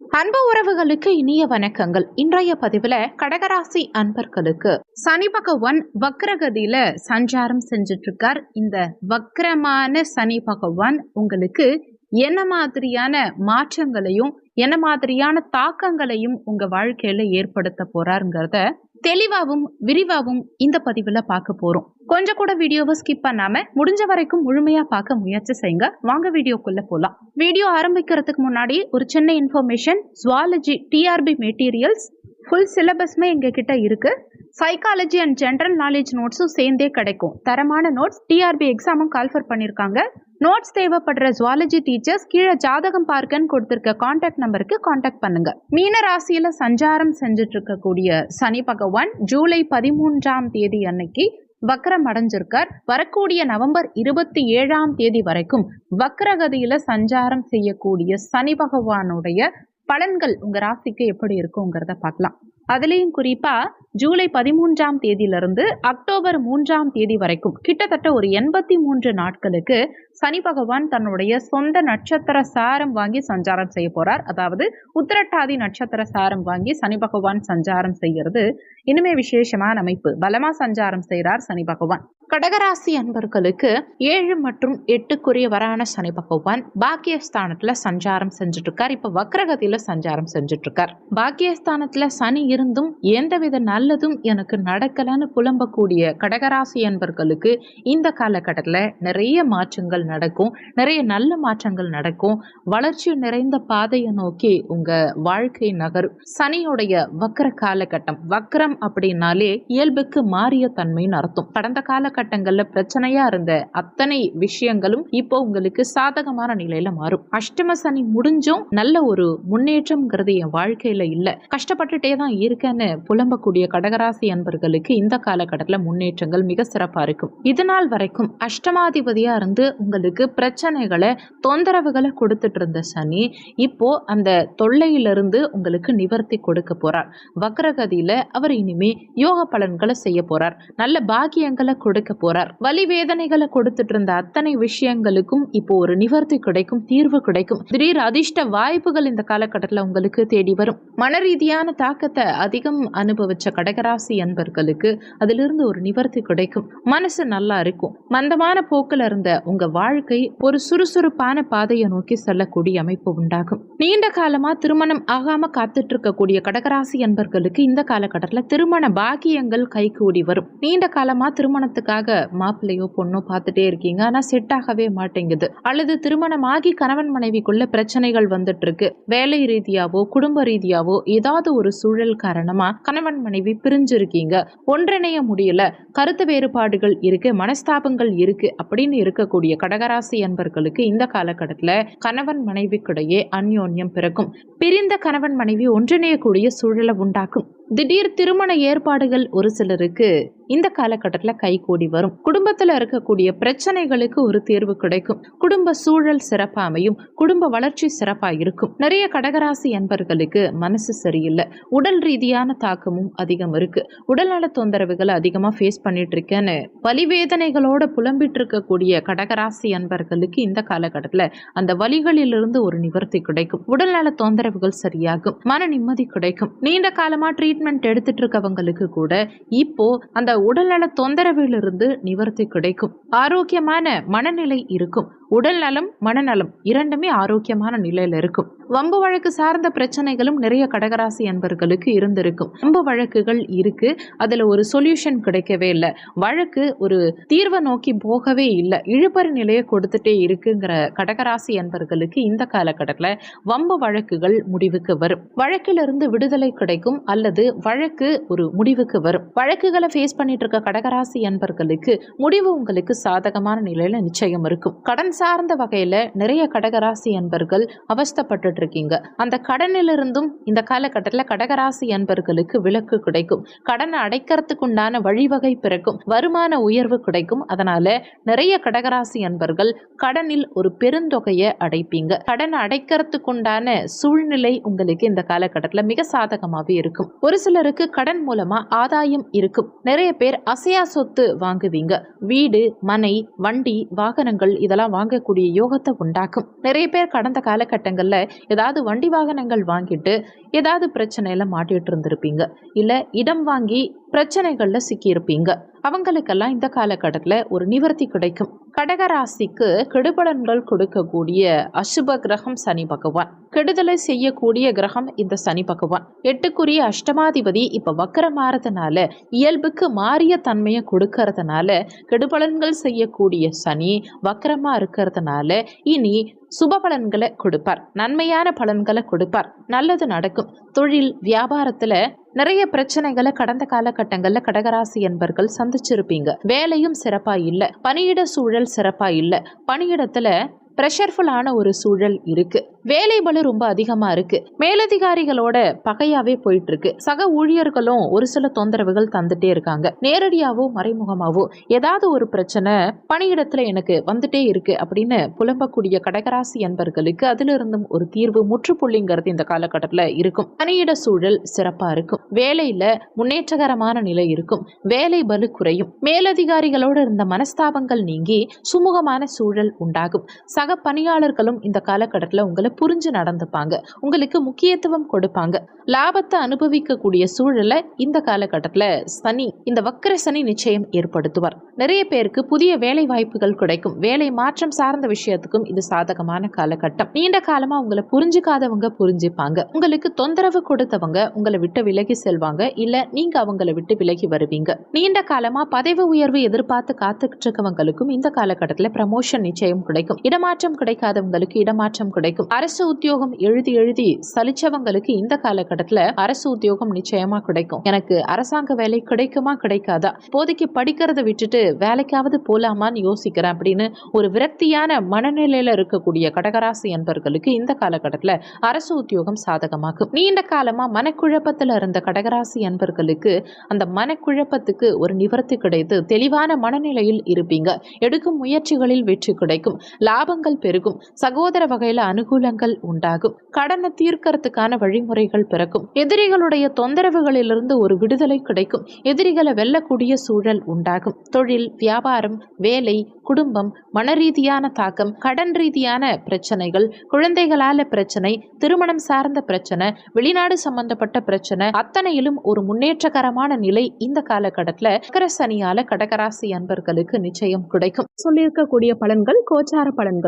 அன்பு உறவுகளுக்கு இனிய வணக்கங்கள். இன்றைய பதிவுல கடகராசி அன்பர்களுக்கு சனி பகவான் வக்ரகதியில சஞ்சாரம் செஞ்சுட்டு இருக்கார் இந்த வக்ரமான சனி பகவான் உங்களுக்கு என்ன மாதிரியான மாற்றங்களையும் என்ன மாதிரியான தாக்கங்களையும் உங்க வாழ்க்கையில ஏற்படுத்த போறாருங்கிறத தெளிவாகவும் விரிவாகவும் இந்த பதிவுல பார்க்க போறோம். கொஞ்சம் கூட வீடியோவை ஸ்கிப் பண்ணாம முடிஞ்ச வரைக்கும் முழுமையா பார்க்க முயற்சி செய்யுங்க. வாங்க வீடியோக்குள்ள போலாம். வீடியோ ஆரம்பிக்கிறதுக்கு முன்னாடி ஒரு சின்ன information zoology TRB materials full சிலபஸ்மே எங்க கிட்ட இருக்கு. சைக்காலஜி அண்ட் ஜென்ரல் நாலேஜ் நோட்ஸும் சேர்ந்தே கிடைக்கும். தரமான நோட்ஸ் டிஆர்பி எக்ஸாமும் கால்ஃபர் பண்ணியிருக்காங்க நோட்ஸ் தேவைப்படுற ஜுவாலஜி டீச்சர்ஸ் கீழே ஜாதகம் பார்க்கன்னு கொடுத்துருக்க காண்டாக்ட் நம்பருக்கு காண்டாக்ட் பண்ணுங்க. மீன ராசியில சஞ்சாரம் செஞ்சுட்டு இருக்கக்கூடிய சனி பகவான் ஜூலை பதிமூன்றாம் தேதி அன்னைக்கு வக்ரம் அடைஞ்சிருக்கார். வரக்கூடிய நவம்பர் இருபத்தி ஏழாம் தேதி வரைக்கும் வக்ரகதியில சஞ்சாரம் செய்யக்கூடிய சனி பகவானுடைய பலன்கள் உங்க ராசிக்கு எப்படி இருக்குங்கிறத பார்க்கலாம். அதுலேயும் குறிப்பா ஜூலை பதிமூன்றாம் தேதியிலிருந்து அக்டோபர் மூன்றாம் தேதி வரைக்கும் கிட்டத்தட்ட ஒரு எண்பத்தி மூன்று நாட்களுக்கு சனி பகவான் தன்னுடைய சொந்த நட்சத்திர சாரம் வாங்கி சஞ்சாரம் செய்ய போறார். அதாவது உத்திரட்டாதி நட்சத்திர சாரம் வாங்கி சனி பகவான் சஞ்சாரம் செய்கிறது. இனிமே விசேஷமான அமைப்பு. பலமா சஞ்சாரம் செய்கிறார் சனி பகவான். கடகராசி அன்பர்களுக்கு ஏழு மற்றும் எட்டுக்குரிய வரான சனி பகவான் பாக்கியஸ்தானத்துல சஞ்சாரம் செஞ்சுட்டு இருக்கார் இப்ப வக்ரகதியில சஞ்சாரம் செஞ்சுட்டு இருக்கார் பாக்கியஸ்தானத்துல சனி இருந்தும் எந்தவித நல்லதும் எனக்கு நடக்கலன்னு புலம்பக்கூடிய கடகராசி அன்பர்களுக்கு இந்த காலகட்டத்தில் நிறைய மாற்றங்கள் நடக்கும். நிறைய நல்ல மாற்றங்கள் நடக்கும். வளர்ச்சி நிறைந்த பாதையை நோக்கி உங்க வாழ்க்கை நகரும். சனியுடைய வக்கர காலகட்டம். வக்கரம் அப்படின்னாலே இயல்புக்கு மாறிய தன்மைன்னு அர்த்தம். கடந்த காலகட்டங்கள்ல பிரச்சனையா இருந்த அத்தனை விஷயங்களும் இப்போ உங்களுக்கு சாதகமான நிலையில மாறும். அஷ்டம சனி முடிஞ்சும் நல்ல ஒரு முன்னேற்றம்ங்கிறது என் வாழ்க்கையில இல்ல. கஷ்டப்பட்டுட்டே தான் இருக்கேன்னு புலம்பக்கூடிய கடகராசி அன்பர்களுக்கு இந்த காலகட்டத்தில் முன்னேற்றங்கள் மிக சிறப்பா இருக்கும். இது நாள் வரைக்கும் அஷ்டமாதிபதியா இருந்து உங்க உங்களுக்கு பிரச்சனைகளை தொந்தரவுகளை கொடுத்துட்டு இருந்த சனி இப்போ அந்த தொல்லையிலிருந்து உங்களுக்கு நிவர்த்தி கொடுக்க போறார். வக்ரகதியில அவர் இனிமே யோக பலன்களை செய்ய போறார். நல்ல பாக்கியங்களை கொடுக்க போறார். வலி வேதனைகளை கொடுத்துட்டு இருந்த அத்தனை விஷயங்களுக்கும் இப்போ ஒரு நிவர்த்தி கிடைக்கும் தீர்வு கிடைக்கும். திடீர் அதிர்ஷ்ட வாய்ப்புகள் இந்த காலகட்டத்தில் உங்களுக்கு தேடி வரும். மன ரீதியான தாக்கத்தை அதிகம் அனுபவிச்ச கடகராசி அன்பர்களுக்கு அதிலிருந்து ஒரு நிவர்த்தி கிடைக்கும். மனசு நல்லா இருக்கும். மந்தமான போக்கில் இருந்த உங்க வாழ்க்கை ஒரு சுறுசுறுப்பான பாதையை நோக்கி செல்லக்கூடிய அமைப்பு உண்டாகும். நீண்ட காலமா திருமணம் ஆகாம காத்துட்டு இருக்கக்கூடிய கடகராசி என்பர்களுக்கு இந்த காலகட்டத்தில் திருமண பாக்கியங்கள் கைகூடி வரும். நீண்ட காலமா திருமணத்துக்காக மாப்பிள்ளையோ பொண்ணோ பார்த்துட்டே இருக்கீங்க. ஆனா செட் ஆகவே மாட்டேங்குது. அல்லது திருமணமாகி கணவன் மனைவிக்குள்ள பிரச்சனைகள் வந்துட்டு இருக்கு வேலை ரீதியாவோ குடும்ப ரீதியாவோ ஏதாவது ஒரு சூழல் காரணமா கணவன் மனைவி பிரிஞ்சிருக்கீங்க. ஒன்றிணைய முடியல. கருத்து வேறுபாடுகள் இருக்கு. மனஸ்தாபங்கள் இருக்கு. அப்படின்னு இருக்கக்கூடிய கடகராசி அன்பர்களுக்கு இந்த காலகட்டத்தில் கணவன் மனைவிக்கிடையே அந்யோன்யம் பிறக்கும். பிரிந்த கணவன் மனைவி ஒன்றிணையக்கூடிய சூழலை உண்டாக்கும். திடீர் திருமண ஏற்பாடுகள் ஒரு சிலருக்கு இந்த காலகட்டத்தில் கைகூடி வரும். குடும்பத்தில் இருக்கக்கூடிய பிரச்சனைகளுக்கு ஒரு தீர்வு கிடைக்கும். குடும்ப சூழல் சிறப்பாக அமையும். குடும்ப வளர்ச்சி சிறப்பாக இருக்கும். நிறைய கடகராசி அன்பர்களுக்கு மனசு சரியில்லை. உடல் ரீதியான தாக்கமும் அதிகம் இருக்கு. உடல்நல தொந்தரவுகளை அதிகமாக ஃபேஸ் பண்ணிட்டு இருக்கேன்னு வலிவேதனைகளோட புலம்பிட்டு இருக்கக்கூடிய கடகராசி அன்பர்களுக்கு இந்த காலகட்டத்தில் அந்த வலிகளிலிருந்து ஒரு நிவர்த்தி கிடைக்கும். உடல்நல தொந்தரவுகள் சரியாகும். மன நிம்மதி கிடைக்கும். நீண்ட காலமாக ட்ரீட்மெண்ட் எடுத்துட்டு இருக்கவங்களுக்கு கூட இப்போ அந்த உடல்நல தொந்தரவிலிருந்து நிவர்த்தி கிடைக்கும். ஆரோக்கியமான மனநிலை இருக்கும். உடல் நலம் மனநலம் இரண்டுமே ஆரோக்கியமான நிலையில இருக்கும். வம்பு வழக்கு சார்ந்த பிரச்சனைகளும் நிறைய கடகராசி அன்பர்களுக்கு இருந்திருக்கும். வம்பு வழக்குகள் இருக்கு. அதுல ஒரு சொல்யூஷன் கிடைக்கவே இல்லை. வழக்கு ஒரு தீர்வை நோக்கி போகவே இல்லை. இழுபறி நிலையை கொடுத்துட்டே இருக்குங்கிற கடகராசி அன்பர்களுக்கு இந்த காலகட்டத்தில் வம்பு வழக்குகள் முடிவுக்கு வரும். வழக்கிலிருந்து விடுதலை கிடைக்கும் அல்லது வழக்கு ஒரு முடிவுக்கு வரும். வழக்குகளை ஃபேஸ் பண்ணிட்டு இருக்க கடகராசி அன்பர்களுக்கு முடிவு உங்களுக்கு சாதகமான நிலையில நிச்சயம் இருக்கும். கடன் சார்ந்த வகையில நிறைய கடகராசி அன்பர்கள் அவஸ்தப்பட்டு இருக்கீங்க அந்த கடனிலிருந்தும் இந்த காலகட்டத்தில் கடகராசி அன்பர்களுக்கு விலக்கு கிடைக்கும். கடனை அடைக்கிறதுக்கு உண்டான வழிவகை பிறக்கும். வருமான உயர்வு கிடைக்கும். அதனால நிறைய கடகராசி அன்பர்கள் கடனில் ஒரு பெருந்தொகையை அடைப்பீங்க. கடனை அடைக்கிறதுக்குண்டான சூழ்நிலை உங்களுக்கு இந்த காலகட்டத்தில் மிக சாதகமாகவே இருக்கும். ஒரு சிலருக்கு கடன் மூலமா ஆதாயம் இருக்கும். நிறைய பேர் அசையா சொத்து வாங்குவீங்க. வீடு மனை வண்டி வாகனங்கள் இதெல்லாம் வாங்க வாங்கக்கூடிய யோகத்தை உண்டாக்கும். நிறைய பேர் கடந்த காலகட்டங்களில் ஏதாவது வண்டி வாகனங்கள் வாங்கிட்டு ஏதாவது பிரச்சனையில் மாட்டிட்டு இருந்திருப்பீங்க. இல்லை இடம் வாங்கி பிரச்சனைகளில் சிக்கியிருப்பீங்க. அவங்களுக்கெல்லாம் இந்த காலகட்டத்தில் ஒரு நிவர்த்தி கிடைக்கும். கடகராசிக்கு கெடுபலன்கள் கொடுக்கக்கூடிய அசுப கிரகம் சனி பகவான். கெடுதலை செய்யக்கூடிய கிரகம் இந்த சனி பகவான். எட்டுக்குரிய அஷ்டமாதிபதி இப்ப வக்கரமாறதுனால இயல்புக்கு மாறிய தன்மையை கொடுக்கறதுனால கெடுபலன்கள் செய்யக்கூடிய சனி வக்கரமா இருக்கிறதுனால இனி சுப பலன்களை கொடுப்பார். நன்மையான பலன்களை கொடுப்பார். நல்லது நடக்கும். தொழில் வியாபாரத்துல நிறைய பிரச்சனைகளை கடந்த காலகட்டங்கள்ல கடகராசி என்பர்கள் சந்திச்சிருப்பீங்க. வேலையும் சிறப்பா இல்ல. பணியிட சூழல் சிறப்பா இல்ல. பணியிடத்துல ப்ரெஷர்ஃபுல்லான ஒரு சூழல் இருக்கு. வேலை பலு ரொம்ப அதிகமா இருக்கு. மேலதிகாரிகளோட பகையாவே போயிட்டு இருக்கு சக ஊழியர்களும் ஒரு சில தொந்தரவுகள் தந்துட்டே இருக்காங்க. நேரடியாவோ மறைமுகமாவோ ஏதாவது ஒரு பிரச்சனை பணியிடத்துல எனக்கு வந்துட்டே இருக்கு அப்படின்னு புலம்பக்கூடிய கடகராசி என்பர்களுக்கு அதுல இருந்தும் ஒரு தீர்வு முற்றுப்புள்ளிங்கிறது இந்த காலகட்டத்தில் இருக்கும். பணியிட சூழல் சிறப்பா இருக்கும். வேலையில முன்னேற்றகரமான நிலை இருக்கும். வேலை பலு குறையும். மேலதிகாரிகளோடு இருந்த மனஸ்தாபங்கள் நீங்கி சுமூகமான சூழல் உண்டாகும். சக பணியாளர்களும் இந்த காலகட்டத்தில் உங்களை புரிஞ்சு நடந்துப்பாங்க? உங்களுக்கு முக்கியத்துவம் கொடுப்பாங்க. லாபத்தை அனுபவிக்கக்கூடிய சூழலை இந்த காலகட்டத்தில் சனி இந்த வக்கர சனி நிச்சயம் ஏற்படுத்துவார். நிறைய பேருக்கு புதிய வேலை வாய்ப்புகள் கிடைக்கும். வேலை மாற்றம் சார்ந்த விஷயத்துக்கும் இது சாதகமான காலகட்டம். நீண்ட காலமா உங்களை புரிஞ்சுக்காதவங்க புரிஞ்சுப்பாங்க. உங்களுக்கு தொந்தரவு கொடுத்தவங்க உங்களை விட்டு விலகி செல்வாங்க. இல்ல நீங்க அவங்கள விட்டு விலகி வருவீங்க. நீண்ட காலமா பதவி உயர்வு எதிர்பார்த்து காத்துக்கிட்டு இருக்கவங்களுக்கும் இந்த காலகட்டத்தில் ப்ரமோஷன் நிச்சயம் கிடைக்கும். இடமாற்றம் கிடைக்காதவங்களுக்கு இடமாற்றம் கிடைக்கும். அரசு உத்தியோகம் எழுதி எழுதி சலிச்சவங்களுக்கு இந்த காலகட்டத்துல அரசு உத்தியோகம் நிச்சயமா கிடைக்கும். எனக்கு அரசாங்க வேலை கிடைக்குமா கிடைக்காதா? இப்போதைக்கு படிக்கிறத விட்டுட்டு வேலைக்காவது போலாமான்னு யோசிக்கிறேன் அப்படின்னு ஒரு விரக்தியான மனநிலையில இருக்கக்கூடிய கடகராசி என்பர்களுக்கு இந்த காலகட்டத்துல அரசு உத்தியோகம் சாதகமாகும் நீண்ட காலமா மனக்குழப்பத்துல இருந்த கடகராசி என்பர்களுக்கு அந்த மனக்குழப்பத்துக்கு ஒரு நிவர்த்தி கிடைத்து தெளிவான மனநிலையில் இருப்பீங்க. எடுக்கும் முயற்சிகளில் வெற்றி கிடைக்கும். லாபங்கள் பெருகும். சகோதர வகையில அனுகூலங்கள் உண்டாகும். கடனை தீர்க்கறதுக்கான வழிமுறைகள் பிறக்கும். எதிரிகளுடைய தொந்தரவுகளிலிருந்து ஒரு விடுதலை கிடைக்கும். எதிரிகளை வெல்லக்கூடிய சூழல் உண்டாகும். தொழில் வியாபாரம் வேலை குடும்பம் மனரீதியான தாக்கம் கடன் ரீதியான பிரச்சனைகள் குழந்தைகளால பிரச்சனை திருமணம் சார்ந்த பிரச்சனை வெளிநாடு சம்பந்தப்பட்ட பிரச்சனை அத்தனையிலும் ஒரு முன்னேற்றகரமான நிலை இந்த காலகட்டத்தில் மக்கர சனியால கடகராசி அன்பர்களுக்கு நிச்சயம் கிடைக்கும். சொல்லியிருக்கக்கூடிய பலன்கள் கோச்சார பலன்கள்.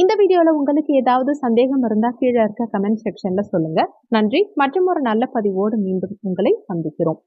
இந்த வீடியோவில் உங்களுக்கு ஏதாவது சந்தேகம் இருந்தால் கீழே இருக்க கமெண்ட் செக்ஷனில் சொல்லுங்கள் நன்றி. மற்றும் ஒரு நல்ல பதிவோடு மீண்டும் உங்களை சந்திக்கிறோம்.